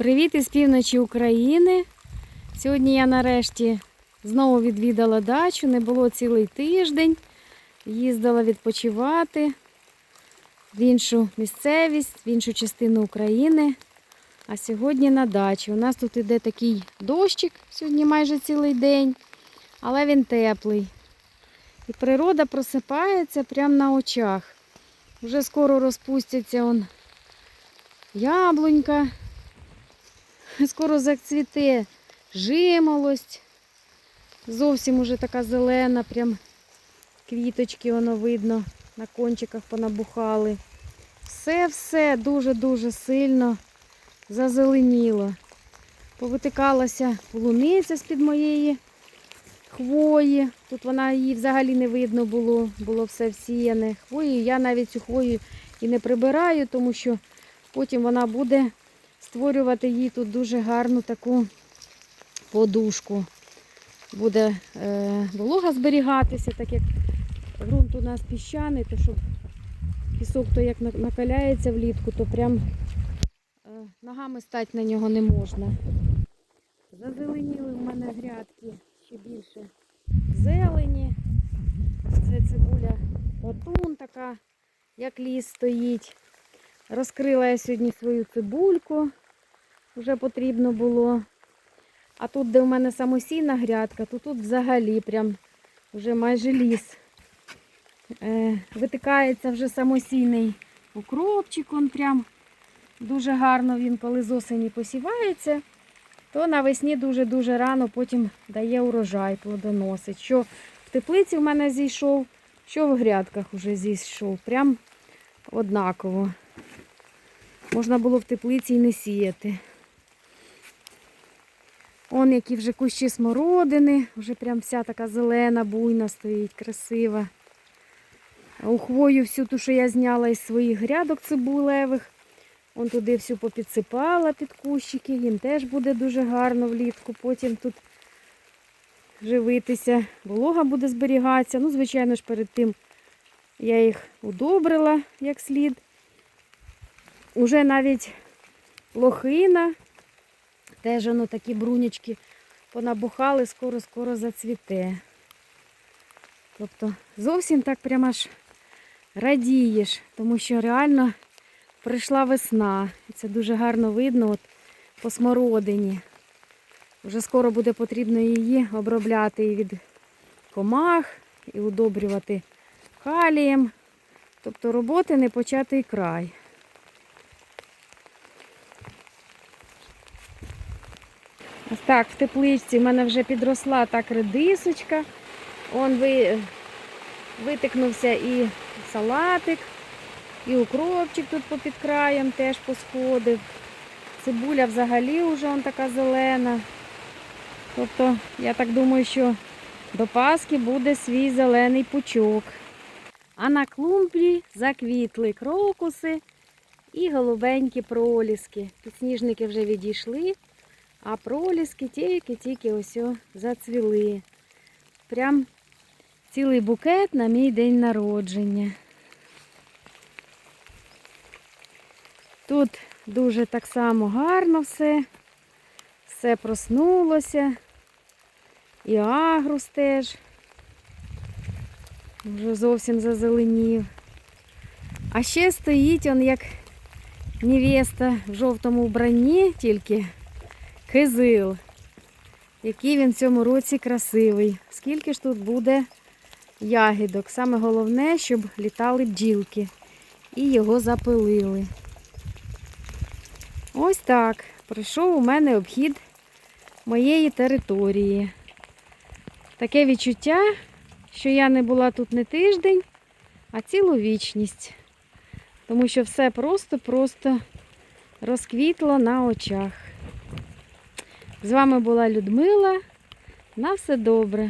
Привіт із півночі України. Сьогодні я нарешті знову відвідала дачу. Не було цілий тиждень. Їздила відпочивати в іншу місцевість, в іншу частину України. А сьогодні на дачі. У нас тут іде такий дощик сьогодні майже цілий день, але він теплий. І природа просипається прямо на очах. Вже скоро розпустяться он яблунька. Скоро зацвіте жимолость. Зовсім уже така зелена, прям квіточки воно видно, на кончиках понабухали. Все-все дуже-дуже сильно зазеленіло. Повитикалася полуниця з-під моєї хвої. Тут вона її взагалі не видно було, було все всіяне хвоєю. Я навіть цю хвою і не прибираю, тому що потім вона буде створювати їй тут дуже гарну таку подушку. Буде е, волога зберігатися, так як ґрунт у нас піщаний, то щоб пісок то як накаляється влітку, то прям е, ногами стати на нього не можна. Зазеленіли в мене грядки ще більше зелені. Це цибуля латун така, як ліс стоїть. Розкрила я сьогодні свою цибульку, вже потрібно було. А тут, де в мене самосійна грядка, то тут взагалі прям вже майже ліс. Е, витикається вже самосійний укропчик, он прям дуже гарно він, коли з осені посівається, то навесні дуже-дуже рано потім дає урожай, плодоносить. Що в теплиці в мене зійшов, що в грядках вже зійшов. Прям однаково. Можна було в теплиці і не сіяти. Он які вже кущі смородини, вже прям вся така зелена, буйна стоїть, красива. У хвою всю ту, що я зняла із своїх грядок цибулевих, он туди всю попідсипала під кущики, їм теж буде дуже гарно влітку. Потім тут живитися, волога буде зберігатися. Ну, звичайно ж, перед тим я їх удобрила як слід. Уже навіть лохина, теж воно такі брунячки понабухали, скоро-скоро зацвіте. Тобто зовсім так прямо аж радієш, тому що реально прийшла весна. І це дуже гарно видно от по смородині. Вже скоро буде потрібно її обробляти і від комах, і удобрювати калієм. Тобто роботи не початий край. Ось так, в тепличці в мене вже підросла так редисочка. Он ви, витикнувся і салатик, і укропчик тут попід краєм теж посходив. Цибуля взагалі вже он така зелена. Тобто, я так думаю, що до Пасхи буде свій зелений пучок. А на клумбі заквітли крокуси і голубенькі проліски. Підсніжники вже відійшли. А проліски тільки-тільки ось зацвіли. Прям цілий букет на мій день народження. Тут дуже так само гарно все. Все проснулося. І агрус теж. Вже зовсім зазеленів. А ще стоїть он як невеста в жовтому вбранні тільки кизил. Який він в цьому році красивий. Скільки ж тут буде ягідок. Саме головне, щоб літали бджілки і його запилили. Ось так. Пройшов у мене обхід моєї території. Таке відчуття, що я не була тут не тиждень, а цілу вічність. Тому що все просто-просто розквітло на очах. З вами була Людмила. На все добре.